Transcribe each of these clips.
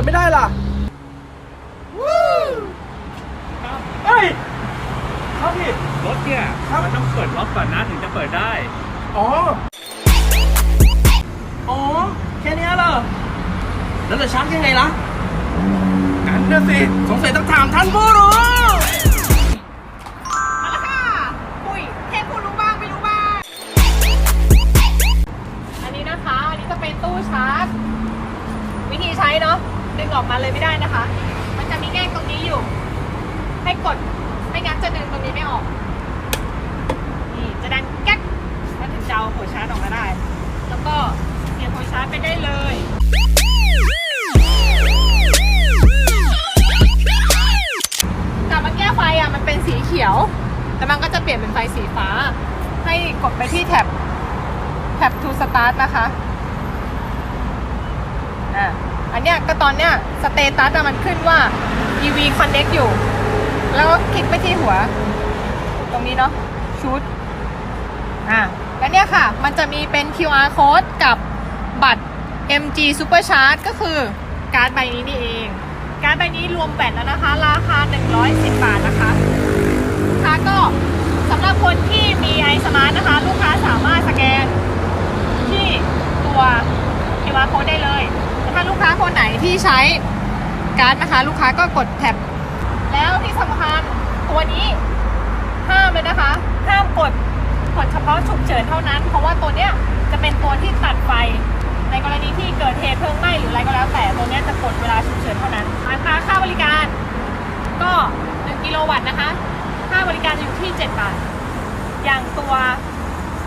ดไม่ได้ล่ะเฮ้ยครับพี่ รถเนี่ยครับมันต้องเปิดล็อกก่อนนะถึงจะเปิดได้ อ๋อ อ๋อ แค่เนี้ยเหรอ แล้วจะชักยังไงล่ะกันนะสิ สงสัยต้องถามท่านผู้รู้มาแล้วค่ะปุ้ยเทพผู้รู้บ้างไม่รู้บ้าง อันนี้นะคะ อันนี้จะเป็นตู้ชาร์จ วิธีใช้เนาะ ดึงออกมาเลยไม่ได้นะคะ มันจะมีแง่งตรงนี้อยู่ ให้กด ไม่งั้นจะดึงตรงนี้ไม่ออก นี่จะดังแก๊กแล้วถึงจะเอาหัวชาร์จออกมาได้ แล้วก็เสียบหัวชาร์จไปได้เลยแต่เมื่อกี้ไฟอะมันเป็นสีเขียว แต่มันก็จะเปลี่ยนเป็นไฟสีฟ้า ให้กดไปที่แท็บแท็บ to start นะคะ อะ อันเนี้ยก็ตอนเนี้ยสเตตัสมันขึ้นว่า EV connect อยู่ แล้วก็คลิกไปที่หัว ตรงนี้เนาะชุดอะแล้วเนี่ยค่ะ มันจะมีเป็น QR code กับบัตร MG Supercharge ก็คือการ์ดใบนี้นี่เอง การ์ดใบนี้รวมแบตแล้วนะคะ ราคา 110 บาทนะคะลูกค้าก็สำหรับคนที่มี i Smart นะกค้าสามารถสแกนที่ตัว QR code ได้เลยแต่ถ้าลูกค้าคนไหน ที่ใช้การ์ดนะคะ ลูกค้าก็กดแท็บแล้วที่สำคัญตัวนี้ห้ามเลยนะคะ ห้ามกดกดเฉพาะฉุกเฉินเท่านั้น เพราะว่าตัวเนี้ยจะเป็นตัวที่ตัดไฟ ในกรณีที่เกิดเหตุเพลิงไหม้หรืออะไรก็แล้ว แต่ตัวเนี้ยจะกดเวลาฉุกเฉินเท่านั้นราคาค่าบริการ ก็1กิโลวัตต์นะคะค่าบริการอยู่ที่ 7 บาท อย่างตัว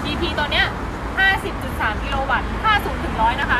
EP ตัวเนี้ย50.3 กิโลวัตต์ถ้า0ถึง100 นะคะ